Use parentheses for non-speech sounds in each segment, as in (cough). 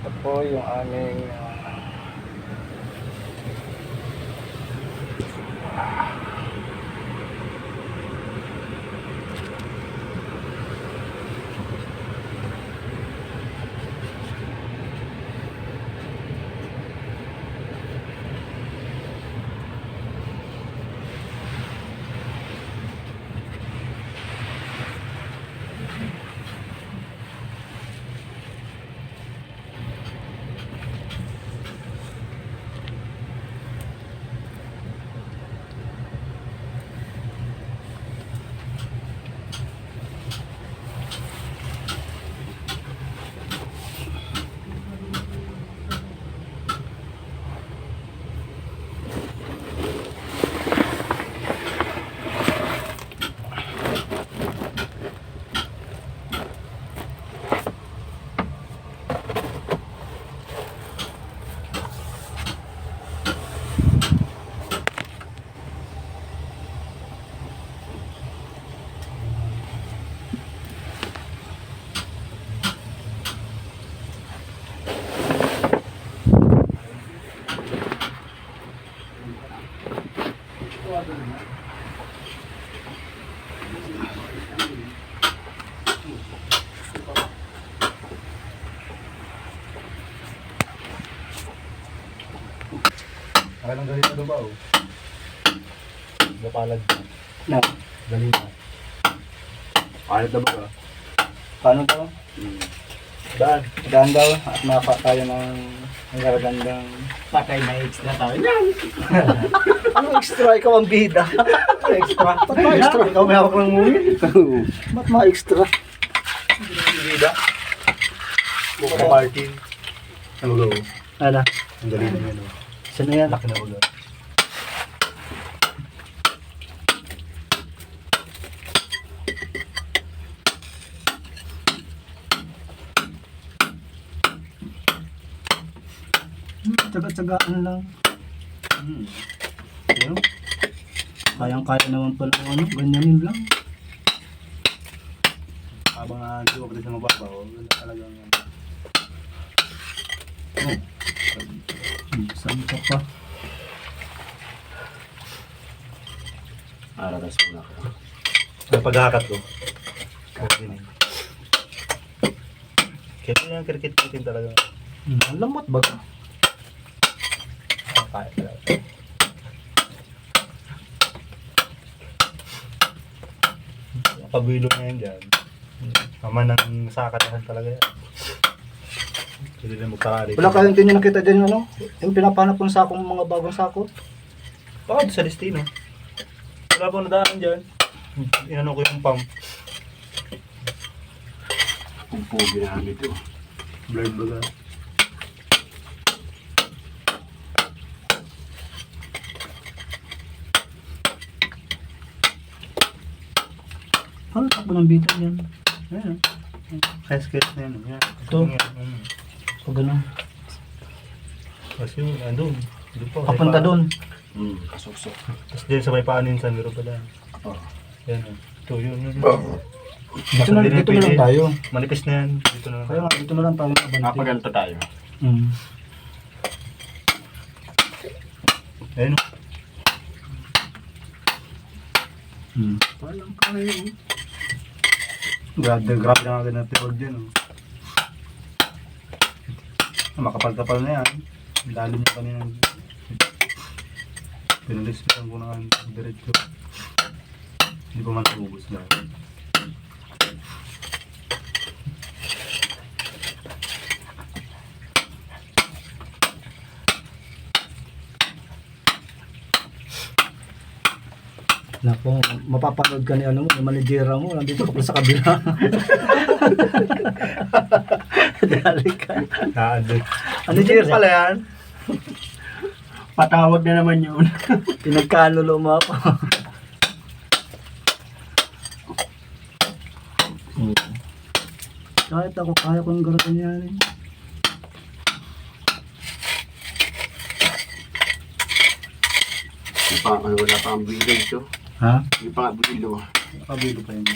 ito po yung aming ah, Alam galing na ba oh? Napalad na, Galing na. Palad na ba ka? paano daw? Daan. Daan daw at mapa tayo ng ang gagandang Patay na extra tayo. (laughs) Ano extra? Ikaw ang bida. extra? Ba't ma extra? Ikaw may hawak ng muli. (laughs) Ba't ma extra? Bida. Mukha Martin. Ang ulo. Ano? Ang galing na yun. Oh. Sino yan? Laki na ulo. Tsaga-tsagaan lang. Hmm. Pero, kayang-kaya naman pala ang ano, ganyanin lang. Habang hindi ko pa sa mababaw, wala talagang ano. Saan ka pa? Araras mo na ako. Ang paghahakat ko. Kaya yung kirkit-kirkin talaga. Hmm, ang lamot ba ka? Ang kaya talaga. Na yan dyan. Mama ng sakatahan talaga yan. Hindi na magkakari. Wala kayong yung nakita dyan yung ano? Yung pinapanap ko sa akong mga bagong sako. Baka sa destino. Wala pa nadaanan dyan. Inano ko yung pump. Kung po ginamit ito. Blurred ba ka? Ano takbo ng bitan yan? Ayan. Kaya sketch na yan. Yan. Ito? So, ganun. Kasi yung andun. Doon pa. Papunta doon. Hmm, kasuksok. Tapos dyan sa may paanin sa meron pa dyan. Oh. Yan. oh. Ito yun. yun. Dito na, dito na lang tayo. Manipis na yan. Dito na lang. Kaya nga, dito na lang tayo. Abante. Napaganto tayo. Hmm. Ayun. oh. Hmm. Walang kaya. oh. Grabe, grabe na agad natin wag dyan. Oh. Ah, Makapal-kapal na yan. Ang Lalim niya kanina. Pinalispitan ko na ang diretso. Hindi pa man ubus na. Nako, mapapanood ka ni ano mo, ni manijera mo, nandito ka pa sa kabila. (laughs) Dali ka. Ah, ano? Ano dyan pala yan? (laughs) Patawag na naman yun. (laughs) Pinagkanulo mo ako. Kahit ako, kaya kong garatan yan eh. Yung pa, ano, wala pa ang bilo ito. Ha? Yung pa nga bilo. Kabilo pa yun.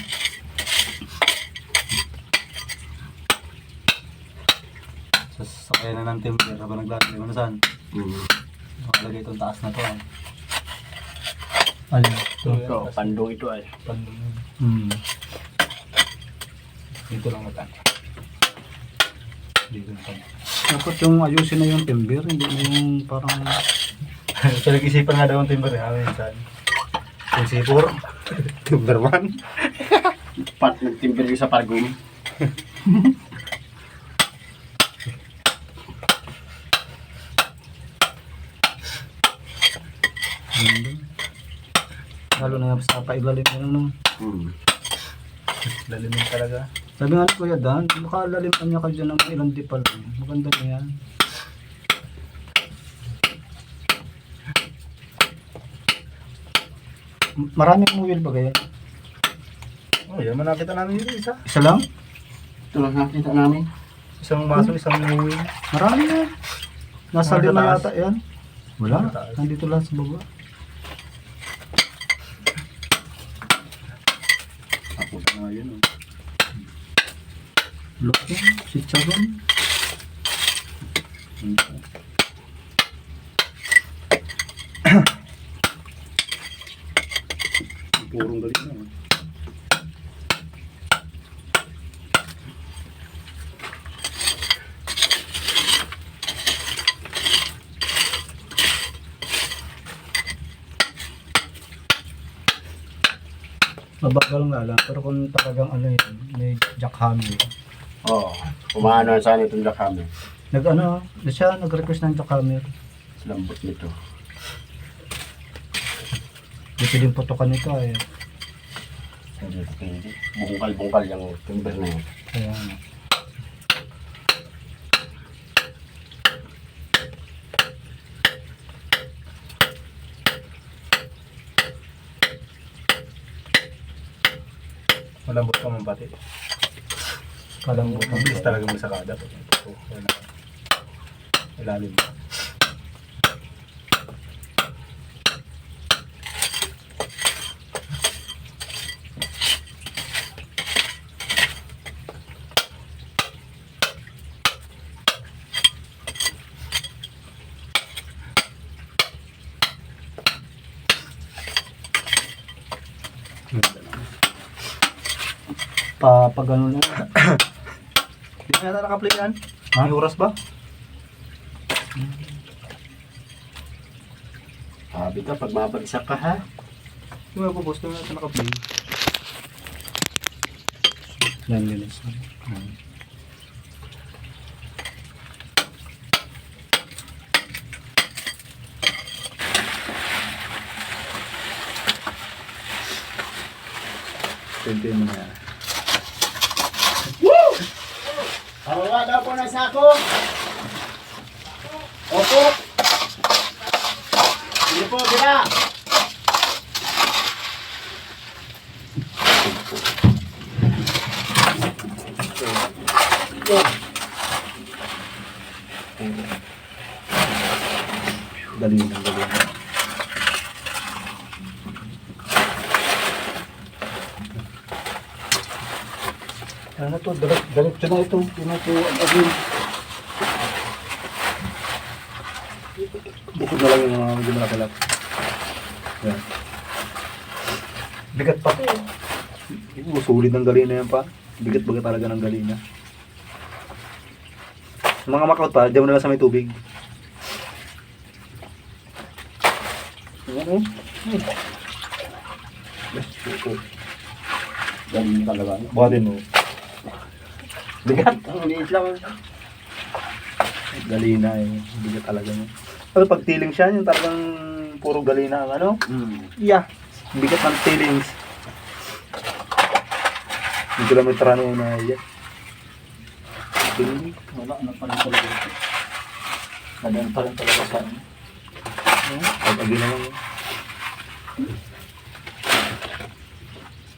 Sasakay na ng timber habang naglalagay mo na saan. Hmm. Nakalagay itong taas na to. ah. Alin? Ito, pandong ito ay. Hmm. Dito lang natin. Dito na tayo. Dapat yung ayusin na yung timber, hindi na yung parang... (laughs) so nag-isipan nga daw ang timber eh. Amin saan. Yung C4. timber 1. (laughs) Pat nagtimber yung sa pargong. (laughs) Hindi. Lalo na sa pailalim yun nung... Hmm. Lalimin talaga. Sabi nga ni Kuya Dan, makalalim niya ka dyan ng ilang dipal. Maganda na yan. Maraming muwil ba kaya? Oh, yan man nakita namin yung isa. Isa lang? Ito lang nakita namin. Isang maso, isang uwi. Marami yan. Nasa lima yata yan. Wala. Nandito lang sa baba. Ako na nga yun. Oh. Loko. Si Charon. (coughs) Purong galing na. Mabagal nga lang. Pero kung talagang ano yun, may jackhammer. Oo. Oh, Kumano saan itong lakami. Nag ano, siya nag-request ng jackhammer. Sa lambot nito. Dito din putokan nito eh. Bungkal-bungkal yung timber na yun. Kaya nga. Malambot ka man pati. Kalambot ang Mabilis talaga mo sa kada. Ito, wala. Ilalim mo. Pa, pag ano na. Hindi na yata naka-play yan. Ha? May oras ba? Sabi ka, pag mabagsak ka ha. Yung mga boss na yata naka-play. Yan linis. Pwede mo na. Hawa daw po na sako. Opo. Sige po, bila. Galing ng galing. To, dalit, dalit na ito. Ang agin. Bukod na lang yung mga medyo malakalat. Yan. Bigat pa. Oo, sulit ng galina yan pa. Bigat baga talaga ng galina. Mga makaut pa, diyan mo na sa may tubig. Ano? Galing talaga. Buhatin mo. Bigat. Ang liit lang. Galina eh. Bigat talaga niya. Pero pag tiling siya, yung talagang puro galina ang ano. Hmm. Yeah. Bigat ng tilings. Yung kilometer ano na iya. Tiling. Wala na pa rin talaga. Nadaan pa rin talaga sa ano. Pag agi na lang yun.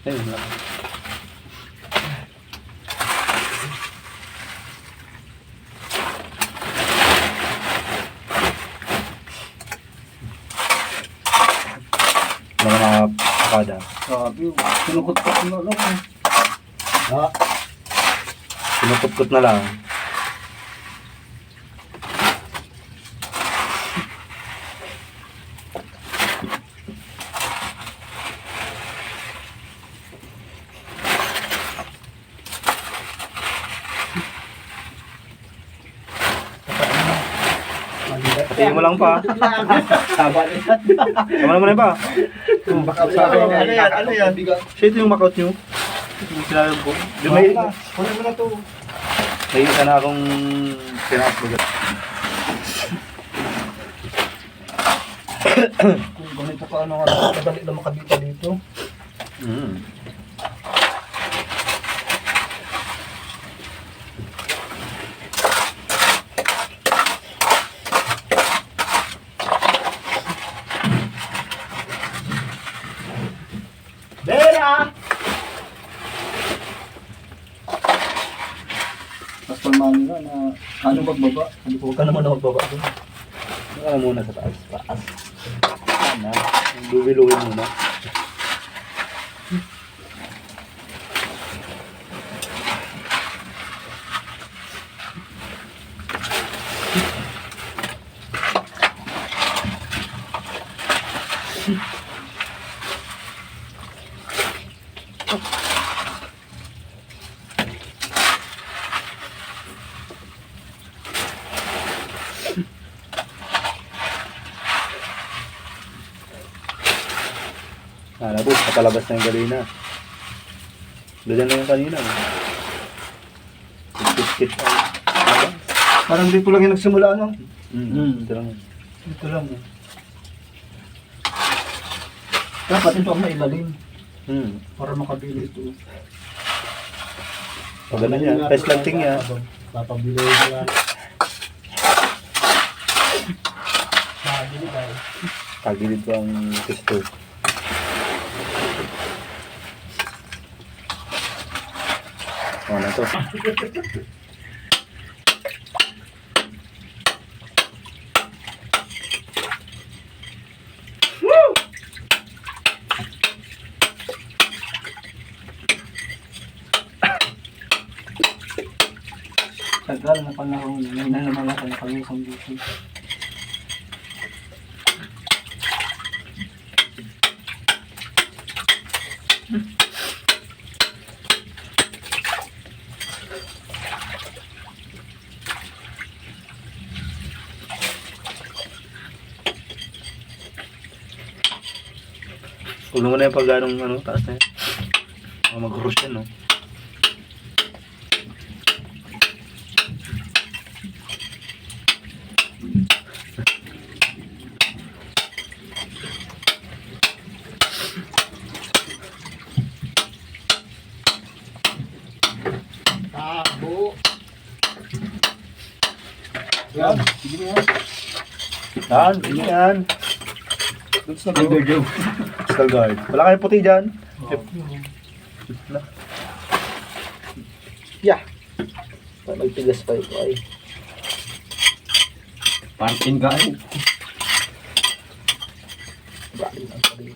Ayun lang. Mga kada. Sabi, pinukot-kot na lang. Ha? Pinukutkot na lang. Patayin mo lang pa. Tama na yan. Tama naman na ba? Baka sa akin. Ano yan? Ano yan? Siya ito yung makout nyo. Yung sinabi ko. Di may, Kunin mo na to. may isa na akong pinapagod. Kung ganito ka ano nga, madali na makabita dito. Mm. Bera! Tapos palmano na na ano magbaba. Hindi ko huwag ka naman na magbaba. Ano ka muna sa taas? Taas. Sana. Dubiluhin muna. Kapalabas na yung galina. Ganyan na yung kanina. Kit-kit pa. Parang dito lang yung nagsimula ano. Mm. Ito lang. Dito lang eh. Dapat ito ang mailalim Mm. para makabili ito. Pag ganun yan, test lanting yan. Papabili tayo. Tagilid ko ang pisto. Ano na to? Tagal na panahon, na naman ako nakalusang dito. Ulo mo na yung pag anong ano, taas na yan. Mga mag-rush yan, no? Tabo. Yan, sige na yan. Yan, ganyan yan. Goods na bro. Skull guard. Wala kayong puti dyan. Yeah. Magtigas pa ito ay. Parking ka eh. Galing ang sarili.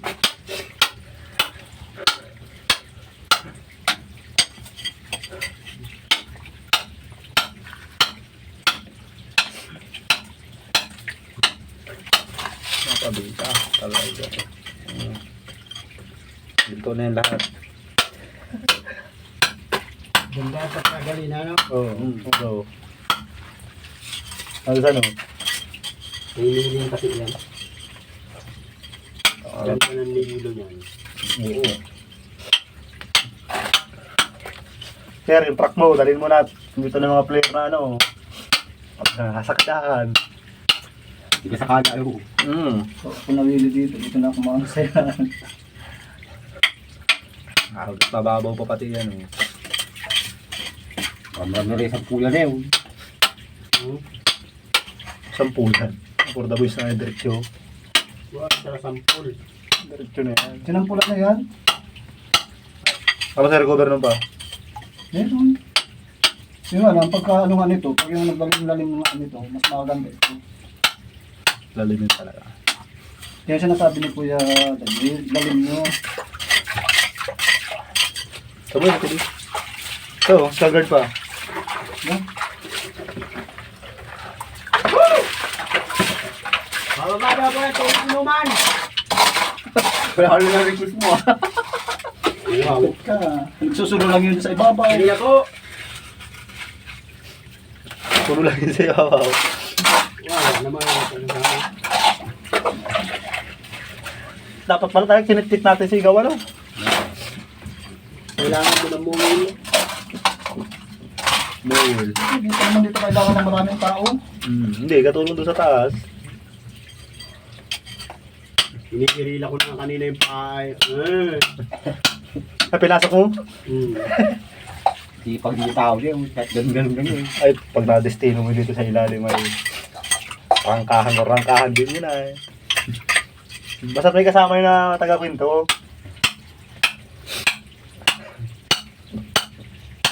Nakabita. Talaga. Mm. Dito na yung lahat. Ganda sa kagalina no? Oo. Oh, Oo. Ano sa ano? Pilihin kasi yan. Ganda ng nililo niyan. Oo. Sir, yung truck mo, dalhin mo na. Dito na mga player na ano. Hasakdahan. Hindi ka sa kagayo. Mm. So, ako nawili dito, dito na ako makasaya. Ah, mababaw pa pati yan. Oh. Marami rin sa kuya na yun. Sampulan. For the boys na diretsyo. sa sampul. Diretso na yan. Sinampulan na yan. Tapos sa recover nun pa. Meron. Yung ano, ang pagka ano nga nito, pag yung naglalim-lalim nga nito, mas maganda ito. Lalimin talaga. Kaya siya nasabi ni Kuya, lalim, lalim nyo. Sabay, ito din. So, staggered pa. No? Bababa ba ito? Inuman! Kaya (laughs) ano na request mo ah. Wow. Ka, nagsusulo lang yun sa ibabaw. Hindi ako. Puro lang yun sa ibabaw. Wala naman. Dapat pala tayo kinitit natin sa igaw, ano? Kailangan mo ng mumili. Bawal. Hindi pa naman dito kailangan ng maraming tao. Hmm, hindi, katulong doon sa taas. Inikirila ko na kanina yung paay. Eh. (laughs) Ay, pinasok mo? Hmm. (laughs) Di pag di tao niya, ganun ganun ganun. Ay, pag na-destino mo dito sa ilalim ay rangkahan o rangkahan din yun ay. Basta may kasama yun na taga-kwento.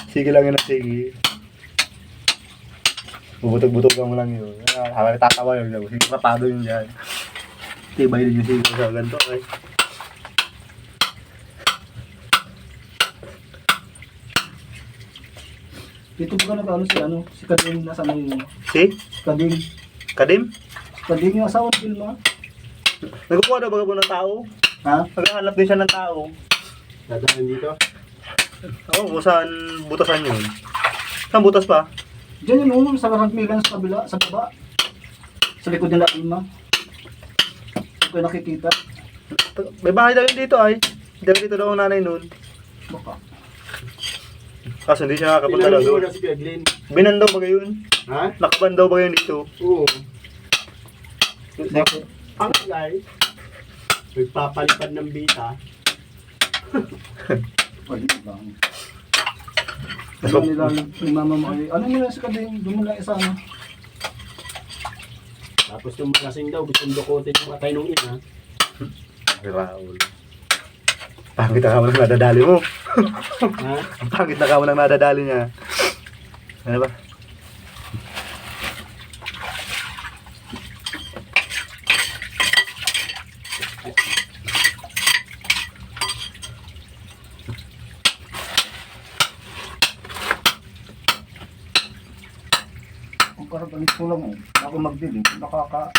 Sige lang yun na sige. Bubutog-butog mo lang yun. Ah, Habang tatawa yun, sige rapado yun dyan. Tibay din yung sige sa ganito ay. Dito ba ka nag-ano si ano, si Kading nasa may Si? Kading. Kadim? Kading yung asawa ni Vilma. Nagkukuha daw ba po ng tao? Ha? Naghahanap din siya ng tao. Dadaan dito. Oo, kung saan butasan yun. Saan butas pa? Diyan yun, oh, sa Rangmilan sa kabila, sa baba. Sa likod nila Vilma. Hindi ko nakikita. May bahay daw yun dito ay. Dahil dito daw ang nanay nun. Baka. Kaso hindi siya nakakapunta daw doon. Binan daw ba yun? Ha? Nakaban daw ba yun dito? Oo. Bakit? Ang guy, nagpapalipad ng bita. (laughs) Pwede ba? Mas Ano nila ni mama mo ay, ano nila sa Kading? Doon mo lang isa ano. Tapos yung malasing daw, gusto dukutin yung atay nung ina. Ay, Raul. Pangit na ka mo lang nadadali mo. Ha? Ang pangit na ka mo lang nadadali niya. Ano ba? ngayon. Ako magdilim, eh. nakaka...